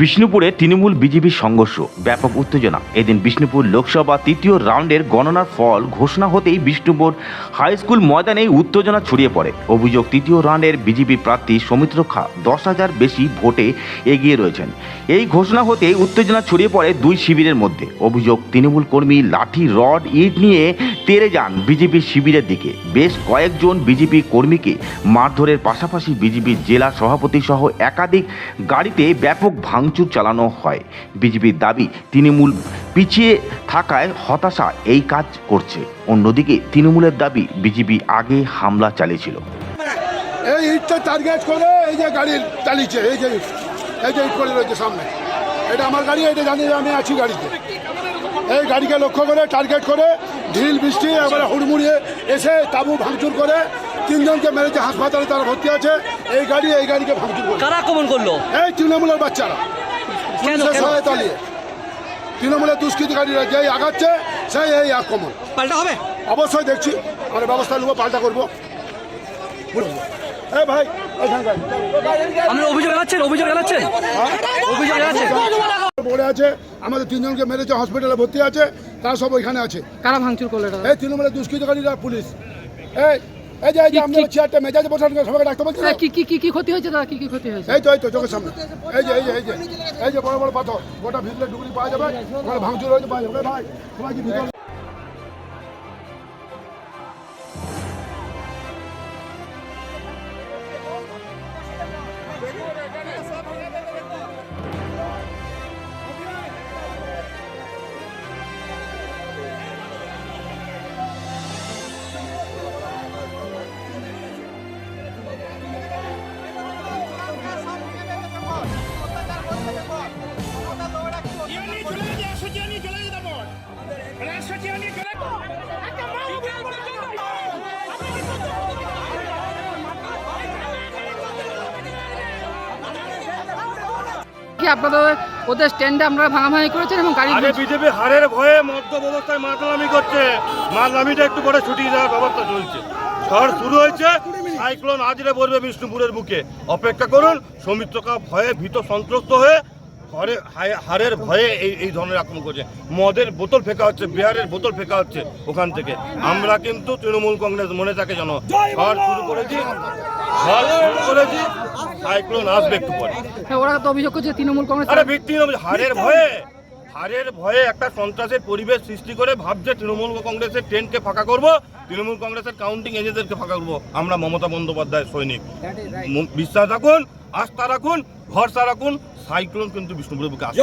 বিষ্ণুপুরে তৃণমূল বিজেপি সংঘর্ষ, ব্যাপক উত্তেজনা। এদিন বিষ্ণুপুর লোকসভা তৃতীয় রাউন্ডের গণনার ফল ঘোষণা হতেই বিষ্ণুপুর হাই স্কুল ময়দানে উত্তেজনা ছড়িয়ে পড়ে। অভিযোগ, তৃতীয় রাউন্ডের বিজেপি প্রার্থী সৌমিত্র খা দশ হাজার বেশি ভোটে এগিয়ে রয়েছেন। এই ঘোষণা হতেই উত্তেজনা ছড়িয়ে পড়ে দুই শিবিরের মধ্যে। অভিযোগ, তৃণমূল কর্মী লাঠি, রড, ইট নিয়ে তেরে যান বিজেপি শিবিরের দিকে। বেশ কয়েকজন বিজেপি কর্মীকে মারধরের পাশাপাশি বিজেপির জেলা সভাপতি সহ একাধিক গাড়িতে ব্যাপক ভাঙচুর চালানো হয়। বিজেপির দাবি, তৃণমূল পিছিয়ে থাকায় হতাশা এই কাজ করছে। অন্যদিকে তৃণমূলের দাবি, বিজেপি আগে হামলা চালিয়েছিল। এই টার্গেট করে এই যে গাড়ি চালিয়েছে, এই যে এই যে করে রয়েছে সামনে। এটা আমার গাড়ি, এটা জানি আমি আছি গাড়িতে। এই গাড়িকে লক্ষ্য করে টার্গেট করে ঢিল, বৃষ্টি, এবারে হুড়মুড়িয়ে এসে তাবু ভাঙচুর করে তিনজনকে মেরেছে হাসপাতালে তারা ভর্তি আছে। এই গাড়ি এই গাড়িকে ভাঙচুর করে। কারা আক্রমণ করল? এই তৃণমূলের বাচ্চারা। পুলিশের কেন? সহায়তা নিয়ে। তৃণমূলের দুষ্কৃতিকারীরা যেই আগাচ্ছে সেই এই আক্রমণ। পাল্টা হবে? অবশ্যই দেখছি আমরা ব্যবস্থা নেব পাল্টা করব। এই ভাই আপনি অভিযোগ জানাচ্ছেন অভিযোগ জানাচ্ছেন? অভিযোগ জানাচ্ছেন? পড়ে আছে আমাদের তিনজনকে মেরেছে হসপিটালে ভর্তি আছে তারা সব ওইখানে আছে। কারা ভাঙচুর করল এটা? এই তৃণমূলের দুষ্কৃতকারীরা পুলিশ। এই এই যে এই যে আপনার চেয়ারটা মেজাজে বসানো সবাই ডাক্তার বলছি কি কি কি কি ক্ষতি হয়েছে দাদা? কি কি ক্ষতি হয়েছে? এই তো এই তো চোখের সামনে। এই যে এই যে এই যে এই যে বড় বড় পাথর। গোটা ভিতরে ডুবুরি পাওয়া যাবে ওখানে ভাঙচুর হয়েছে পাওয়া যাবে। ভাই সবাই কি ভিতরে কি আপনাদের ওদের স্ট্যান্ডে আমরা ভাঙাভাঙি করেছেন এবং গাড়ি আরে বিজেপি হারের ভয়ে মধ্য অবস্থায় মাতলামি করছে। মাতলামিটা একটু পরে ছুটি দেওয়ার ব্যবস্থা চলছে। ঝড় শুরু হয়েছে সাইক্লোন আজরে পড়বে বিষ্ণুপুরের বুকে অপেক্ষা করুন সৌমিত্রকা ভয়ে ভীত সন্ত্রস্ত হয়ে হায়- হারের ভয়ে এই এই ধরনের আক্রমণ করছে। মদের বোতল ফেঁকা হচ্ছে বিহারের বোতল ফেঁকা হচ্ছে ওখান থেকে। আমরা কিন্তু তৃণমূল কংগ্রেস মনে থাকে যেন ঝড় শুরু করেছি ঝড় শুরু করেছি সাইক্লোন আসবে একটু পরে। হ্যাঁ, ওরা তো অভিযোগ করছে তৃণমূল কংগ্রেস আরে হারের ভয়ে হারের ভয়ে একটা সন্ত্রাসের পরিবেশ সৃষ্টি করে ভাবছে তৃণমূল কংগ্রেসের ট্রেনকে ফাঁকা করব তৃণমূল কংগ্রেসের কাউন্টিং এজেন্টদেরকে ফাঁকা করব। আমরা মমতা বন্দ্যোপাধ্যায়ের সৈনিক। বিশ্বাস রাখুন আস্থা রাখুন ভরসা রাখুন সাইক্লোন কিন্তু বিষ্ণুপুরের বুকে আসবে।